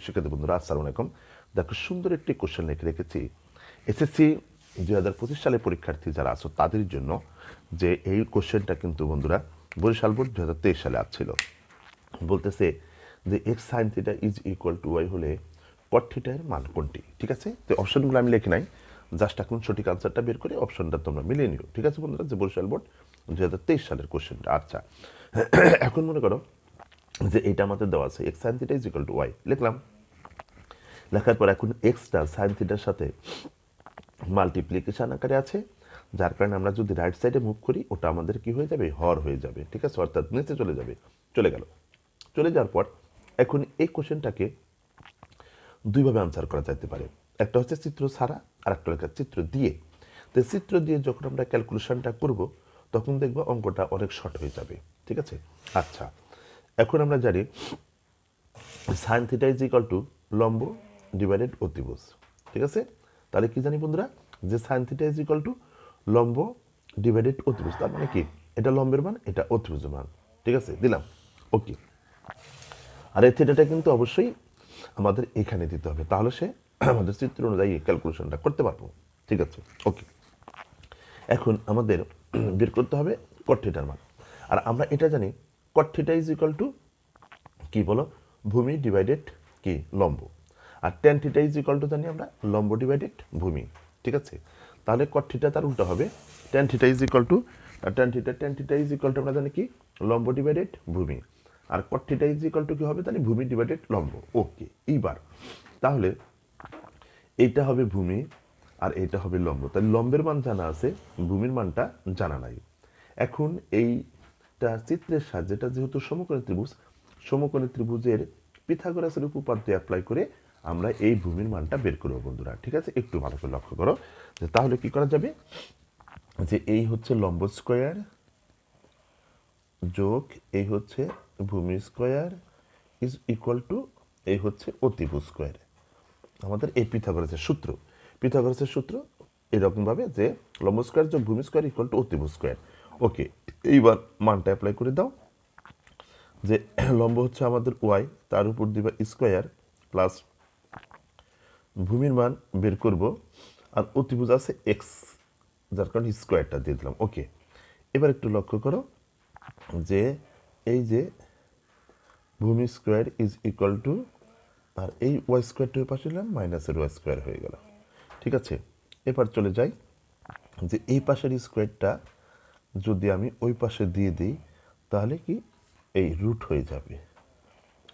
শিক্ষার্থী বন্ধুরা, আসসালামু আলাইকুম। দেখো, সুন্দর একটি কোশ্চেন লিখে রেখেছি। এসএসসি দুই হাজার পঁচিশ সালের পরীক্ষার্থী যারা আছো, তাদের জন্য যে এই কোশ্চেনটা কিন্তু বন্ধুরা বরিশাল বোর্ড দু হাজার তেইশ সালে আসছিল। বলতেছে যে X sine theta is equal to Y হলে কট থিটার মান কোনটি? ঠিক আছে? তো অপশনগুলো আমি লিখি নাই। জাস্ট এখন সঠিক আনসারটা বের করে অপশনটা তোমরা মিলিয়ে নিও। ঠিক আছে বন্ধুরা? যে বরিশাল বোর্ড দু হাজার তেইশ সালের কোশ্চেনটা আচ্ছা। এখন মনে করো যে এটা আমাদের দেওয়া আছে X sine theta is equal to Y লিখলাম। লেখার পর এখন এক্সটা সাইন থিটার সাথে মাল্টিপ্লিকেশন আকারে আছে, যার কারণে আমরা যদি রাইট সাইডে মুভ করি, ওটা আমাদের কি হয়ে যাবে? হর হয়ে যাবে, ঠিক আছে? অর্থাৎ নিচে চলে যাবে, চলে গেল। চলে যাওয়ার পর এখন এই কোশ্চেনটাকে দুইভাবে আনসার করা যেতে পারে। একটা হচ্ছে চিত্র ছাড়া আর একটা লেখা চিত্র দিয়ে। তো চিত্র দিয়ে যখন আমরা ক্যালকুলেশনটা করব, তখন দেখব অঙ্কটা অনেক শর্ট হয়ে যাবে, ঠিক আছে? আচ্ছা। এখন আমরা জানি sine theta is equal to লম্ব ডিভাইডেড অতিভুজ, ঠিক আছে? তাহলে কি জানি বন্ধুরা? যে sine theta is equal to লম্ব ডিভাইডেড অতিভুজ, তার মানে কি? এটা লম্বের মান, এটা অতিভুজের মান, ঠিক আছে? দিলাম ওকে আর এই থিটাটা কিন্তু অবশ্যই আমাদের এখানে দিতে হবে, তাহলে সে আমাদের চিত্র অনুযায়ী ক্যালকুলেশনটা করতে পারব, ঠিক আছে? ওকে এখন আমাদের বের করতে হবে কট থিটার মান। আর আমরা এটা জানি cot theta is equal to কি বলো? ভূমি ডিভাইডেড কি? লম্ব। আর tan theta is equal to জানি আমরা? লম্ব ডিভাইডেড ভূমি। ঠিক আছে? তাহলে কট থিটা তার উল্টো হবে। Tan theta is equal to tan theta tan theta is equal to আমরা জানি কি? লম্ব ডিভাইডেড ভূমি। আর cot theta is equal to কি হবে? জানি? ভূমি ডিভাইডেড লম্ব। ওকে এইবার। তাহলে এইটা হবে ভূমি, আর এটা হবে লম্ব। তাহলে লম্বের মান জানা আছে, ভূমির মানটা জানা নাই। এখন এইটা চিত্রের সাহায্যে, এটা যেহেতু সমকোণী ত্রিভুজ, সমকোণী ত্রিভুজের পিথাগোরাসের উপপাদ্য অ্যাপ্লাই করে আমরা এই ভূমির মানটা বের করব, বন্ধুরা। ঠিক আছে? একটু ভালো করে লক্ষ্য করো। যে তাহলে কি করা যাবে? যে এই হচ্ছে লম্ব স্কোয়ার যোগ এই হচ্ছে ভূমি স্কোয়ার ইজ ইকুয়াল টু এই হচ্ছে অতিভুজ স্কোয়ার। আমাদের এই পিথাগোরাসের সূত্র পিথাগোরাসের সূত্র এরকমভাবে যে লম্ব স্কোয়ার যোগ ভূমি স্কোয়ার ইকুয়াল টু অতিভুজ স্কোয়ার। ওকে এইবার মানটা অ্যাপ্লাই করে দাও। যে লম্ব হচ্ছে আমাদের ওয়াই তার উপর দিবা স্কোয়ার প্লাস ভূমির মান বের করব, আর অতিভুজ আছে এক্স যার কারণে স্কোয়ারটা দিয়ে দিলাম। ওকে এবার একটু লক্ষ্য করো যে এই যে ভূমি স্কোয়ার ইজ ইকুয়াল টু আর এই ওয়াই স্কোয়ারটার পাশে নিলাম মাইনাসের ওয়াই স্কোয়ার হয়ে গেল। ঠিক আছে, এবার চলে যাই যে এই পাশের স্কোয়ারটা যদি আমি ওই পাশে দিয়ে দিই, তাহলে কি এই রুট হয়ে যাবে।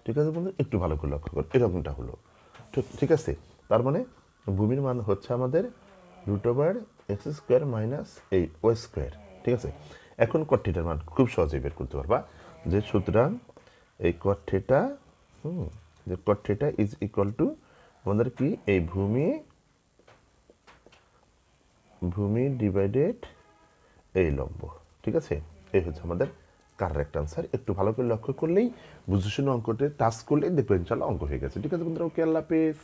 ঠিক আছে বন্ধু? একটু ভালো করে লক্ষ্য কর। এরকমটা হলো। ঠিক- আছে? তার মানে ভূমির মান হচ্ছে আমাদের root over X square minus এই ওয়াই স্কোয়ার ঠিক আছে? এখন কট্ঠিটার মান খুব সহজেই বের করতে পারবা যে সুতরাং এই কট্ঠিটা হুম, যে কট্ঠিটা ইজ ইকুয়াল টু আমাদের কি? এই ভূমি ভূমি ডিভাইডেড এই লম্ব, ঠিক আছে? এই হচ্ছে আমাদের কারেক্ট আনসার একটু ভালো করে লক্ষ্য করলেই বুঝে শুনে অঙ্কটা টাচ করলেই দেখবেন চলো অঙ্ক হয়ে গেছে। ঠিক আছে বন্ধুরা ওকে আল্লাহ হাফেজ।